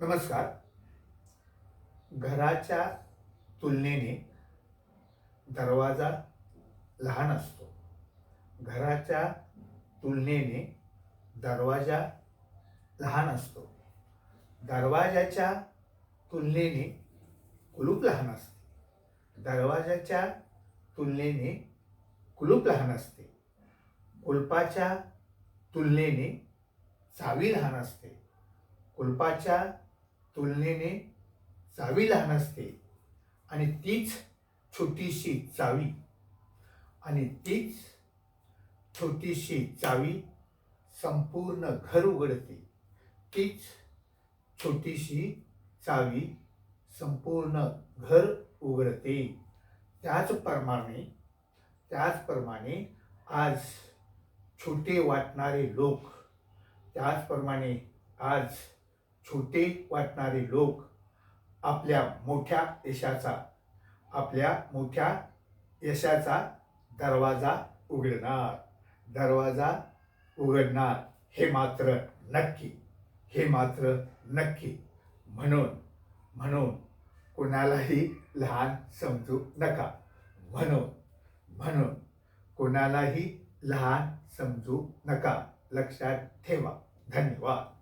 नमस्कार. घराच्या तुलनेने दरवाजा लहान असतो. घराच्या तुलनेने दरवाजा लहान असतो. दरवाजाच्या तुलनेने कुलूप लहान असते. दरवाजाच्या तुलनेने कुलूप लहान असते. कुलपाच्या तुलनेने चावी लहान असते. कुलपाच्या तुलनेने चावी लहान असते आणि तीच छोटीशी चावी. आणि तीच छोटीशी चावी संपूर्ण घर उघडते. तीच छोटीशी चावी संपूर्ण घर उघडते. त्याचप्रमाणे त्याचप्रमाणे आज छोटे वाटणारे लोक त्याचप्रमाणे आज छोटे वाटणारे लोक आपल्या मोठ्या यशाचा आपल्या मोठ्या यशाचा दरवाजा उघडणार. दरवाजा उघडणार. हे मात्र नक्की हे मात्र नक्की. म्हणून म्हणून कोणालाही लहान समजू नका. म्हणून म्हणून कोणालाही लहान समजू नका. लक्षात ठेवा. धन्यवाद.